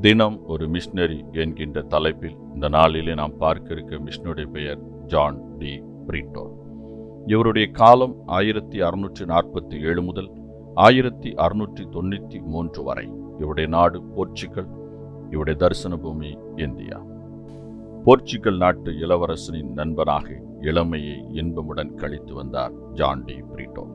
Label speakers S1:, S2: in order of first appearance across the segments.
S1: தினம் ஒரு மிஷினரி என்கின்ற தலைப்பில் இந்த நாளிலே நாம் பார்க்க இருக்க மிஷினுடைய பெயர் ஜான் டி பிரிட்டோ. இவருடைய காலம் ஆயிரத்தி அறுநூற்றி நாற்பத்தி ஏழு முதல் ஆயிரத்தி அறுநூற்றி தொண்ணூற்றி மூன்று வரை. இவருடைய நாடு போர்ச்சுகல் இவருடைய தரிசன பூமி இந்தியா. போர்ச்சுகல் நாட்டு இளவரசனின் நண்பனாக இளமையை இன்பமுடன் கழித்து வந்தார் ஜான் டி பிரிட்டோ.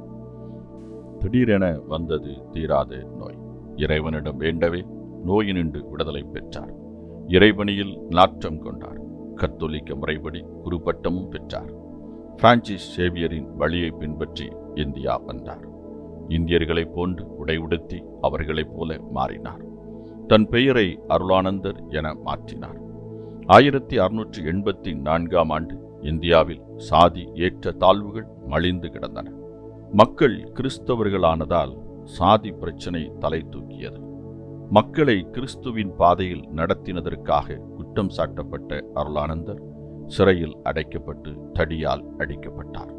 S1: திடீரென வந்தது தீராத நோய். இறைவனிடம் வேண்டவே நோயினின்று விடுதலை பெற்றார். இறைபணியில் நாற்றம் கொண்டார். கத்தோலிக்க முறைப்படி குருப்பட்டமும் பெற்றார். பிரான்சிஸ் சேவியரின் வழியை பின்பற்றி இந்தியா வந்தார். இந்தியர்களைப் போன்று உடை உடுத்தி அவர்களைப் போல மாறினார். தன் பெயரை அருளானந்தர் என மாற்றினார். ஆயிரத்தி அறுநூற்றி எண்பத்தி நான்காம் ஆண்டு இந்தியாவில் சாதி ஏற்ற தாழ்வுகள் மலிந்து கிடந்தன. மக்கள் கிறிஸ்தவர்களானதால் சாதி பிரச்சனை தலை தூக்கியது. மக்களை கிறிஸ்துவின் பாதையில் நடத்தினதற்காக குற்றம் சாட்டப்பட்ட அருளானந்தர் சிறையில் அடைக்கப்பட்டு தடியால் அடிக்கப்பட்டார்.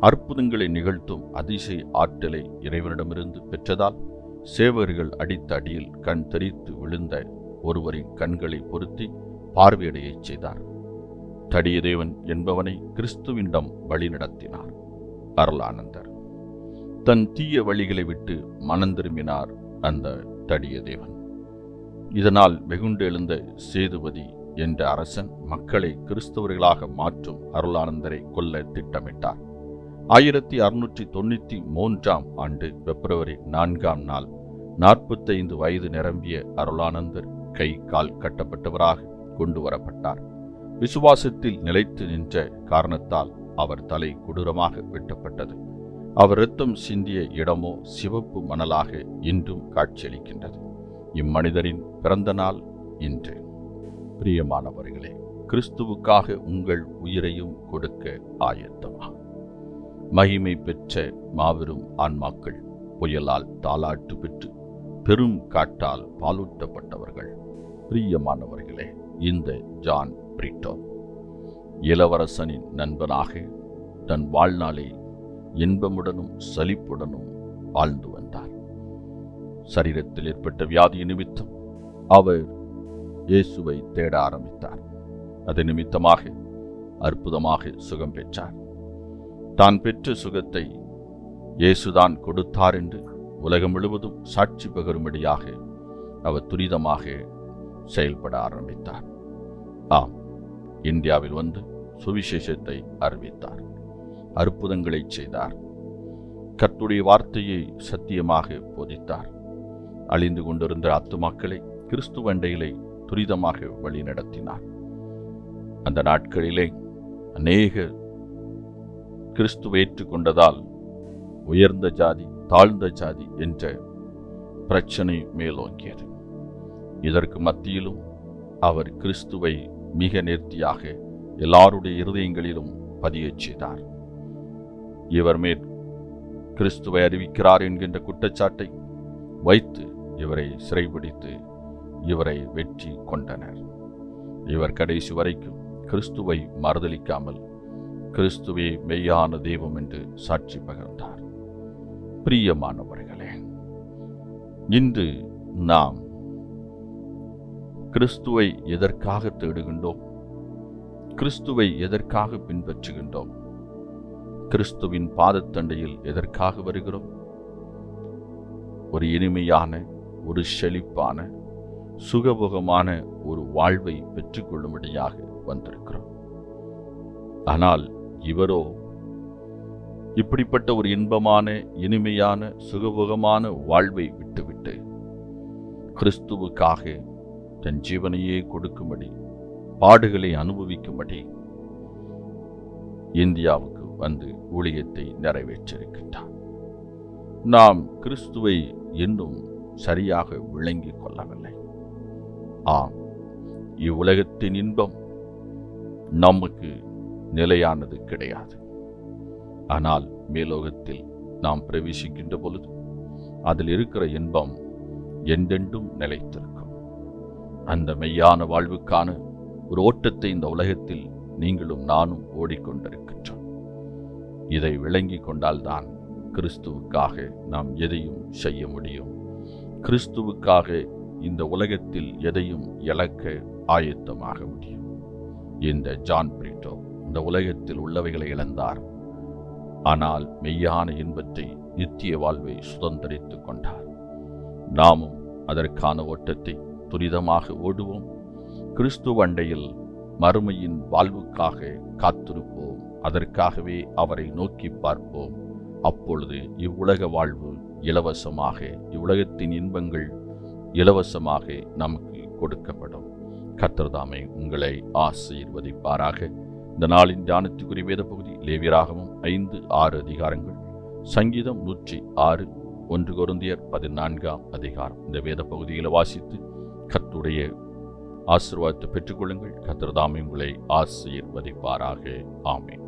S1: அற்புதங்களை நிகழ்த்தும் அதிசய ஆற்றலை இறைவனிடமிருந்து பெற்றதால் சேவர்கள் அடித்த அடியில் கண் தெரித்து விழுந்த ஒருவரின் கண்களை பொருத்தி பார்வையடையச் செய்தார். தடியதேவன் என்பவனை கிறிஸ்துவிடம் வழி நடத்தினார் அருளானந்தர். தன் தீய வழிகளை விட்டு மனம் திரும்பினார் அந்த தடிய தேவன். இதனால் வெகுண்டெழுந்த சேதுபதி என்ற அரசன் மக்களை கிறிஸ்தவர்களாக மாற்றும் அருளானந்தரை கொல்ல திட்டமிட்டார். ஆயிரத்தி அறுநூற்றி தொண்ணூற்றி மூன்றாம் ஆண்டு பிப்ரவரி நான்காம் நாள் நாற்பத்தைந்து வயது நிரம்பிய அருளானந்தர் கை கால் கட்டப்பட்டவராக கொண்டு வரப்பட்டார். விசுவாசத்தில் நிலைத்து நின்ற காரணத்தால் அவர் தலை கொடூரமாக வெட்டப்பட்டது. அவர் இரத்தம் சிந்திய இடமோ சிவப்பு மணலாக இன்றும் காட்சியளிக்கின்றது. இம்மனிதரின் பிறந்த நாள் இன்று. பிரியமானவர்களே கிறிஸ்துவுக்காக உங்கள் உயிரையும் கொடுக்க ஆயத்தமா? மகிமை பெற்ற மாபெரும் ஆன்மாக்கள் புயலால் தாளாட்டு பெற்று பெரும் காட்டால் பாலூட்டப்பட்டவர்கள். பிரியமானவர்களே இந்த ஜான் பிரிட்டோ இளவரசனின் நண்பனாக தன் வாழ்நாளை இன்பமுடனும் சலிப்புடனும் ஆழ்ந்து வந்தார். சரீரத்தில் ஏற்பட்ட வியாதி நிமித்தம் அவர் இயேசுவை தேட ஆரம்பித்தார். அது நிமித்தமாக அற்புதமாக சுகம் பெற்றார். தான் பெற்ற சுகத்தை இயேசுதான் கொடுத்தார் என்று உலகம் முழுவதும் சாட்சி பகரும்படியாக அவர் துரிதமாக செயல்பட ஆரம்பித்தார். ஆம் இந்தியாவில் வந்து சுவிசேஷத்தை அறிவித்தார். அற்புதங்களை செய்தார். கர்த்துடைய வார்த்தையை சத்தியமாக போதித்தார். அழிந்து கொண்டிருந்த ஆத்துமாக்களை கிறிஸ்துவண்டையிலே துரிதமாக வழிநடத்தினார் அந்த நாட்களிலே அநேக கிறிஸ்துவை ஏற்றுக்கொண்டதால் உயர்ந்த ஜாதி தாழ்ந்த ஜாதி என்ற பிரச்சனை மேலோங்கியது. இதற்கு மத்தியிலும் அவர் கிறிஸ்துவை மிக நேர்த்தியாக எல்லாருடைய இருதயங்களிலும் பதியச் செய்தார். இவர் மேல். கிறிஸ்துவை அறிவிக்கிறார் என்கின்ற குற்றச்சாட்டை வைத்து இவரை சிறைபிடித்து இவரை வெற்றி கொண்டனர். இவர் கடைசி வரைக்கும் கிறிஸ்துவை மறுதளிக்காமல் கிறிஸ்துவே மெய்யான தெய்வம் என்று சாட்சி பகர்ந்தார். பிரியமானவர்களே இன்று நாம் கிறிஸ்துவை எதற்காக தேடுகின்றோம்? கிறிஸ்துவை எதற்காக பின்பற்றுகின்றோம்? கிறிஸ்துவின் பாதத்தண்டையில் எதற்காக வருகிறோம்? ஒரு இனிமையான ஒரு செழிப்பான சுகபோகமான ஒரு வாழ்வை பெற்றுக்கொள்ளும்படியாக வந்திருக்கிறோம். ஆனால் இவரோ இப்படிப்பட்ட ஒரு இன்பமான இனிமையான சுகபோகமான வாழ்வை விட்டுவிட்டு கிறிஸ்துவுக்காக தன் ஜீவனையே கொடுக்கும்படி பாடுகளை அனுபவிக்கும்படி இந்தியாவுக்கு வந்து ஊழியத்தை நிறைவேற்றிருக்கின்றார் நாம் கிறிஸ்துவை இன்னும் சரியாக விளங்கிக் கொள்ளவில்லை. ஆம் இவ்வுலகத்தின் இன்பம் நமக்கு நிலையானது கிடையாது. ஆனால் மேலோகத்தில் நாம் பிரவேசிக்கின்ற பொழுது அதில் இருக்கிற இன்பம் என்றென்றும் நிலைத்திருக்கும். அந்த மெய்யான வாழ்வுக்கான ஒரு ஓட்டத்தை இந்த உலகத்தில் நீங்களும் நானும் ஓடிக்கொண்டிருக்கின்றோம். இதை விளங்கி கொண்டால்தான் கிறிஸ்துவுக்காக நாம் எதையும் செய்ய முடியும். கிறிஸ்துவுக்காக இந்த உலகத்தில் எதையும் இழக்க ஆயத்தமாக முடியும். இந்த ஜான் பிரிட்டோ இந்த உலகத்தில் உள்ளவைகளை இழந்தார். ஆனால் மெய்யான இன்பத்தை நித்திய வாழ்வை சுதந்திரித்துக் கொண்டார். நாமும் அதற்கான ஓட்டத்தை துரிதமாக ஓடுவோம். கிறிஸ்துவ அண்டையில் மறுமையின் வாழ்வுக்காக காத்திருப்போம். அதற்காகவே அவரை நோக்கி பார்ப்போம். அப்பொழுது இவ்வுலக வாழ்வு இலவசமாக இவ்வுலகத்தின் இன்பங்கள் இலவசமாக நமக்கு கொடுக்கப்படும். கர்த்தர்தாமே உங்களை ஆசீர்வதிப்பாராக. இந்த நாளின் தியானத்துக்குரிய வேத பகுதி லேவியராகவும் ஐந்து ஆறு அதிகாரங்கள். சங்கீதம் நூற்றி ஆறு ஒன்று குருந்தியர் பதினான்காம் அதிகாரம். இந்த வேத பகுதியில் வாசித்து கத்துடைய ஆசீர்வாதத்தை பெற்றுக்கொள்ளுங்கள். கர்த்தர்தாமே உங்களை ஆசீர்வதிப்பாராக. ஆமேன்.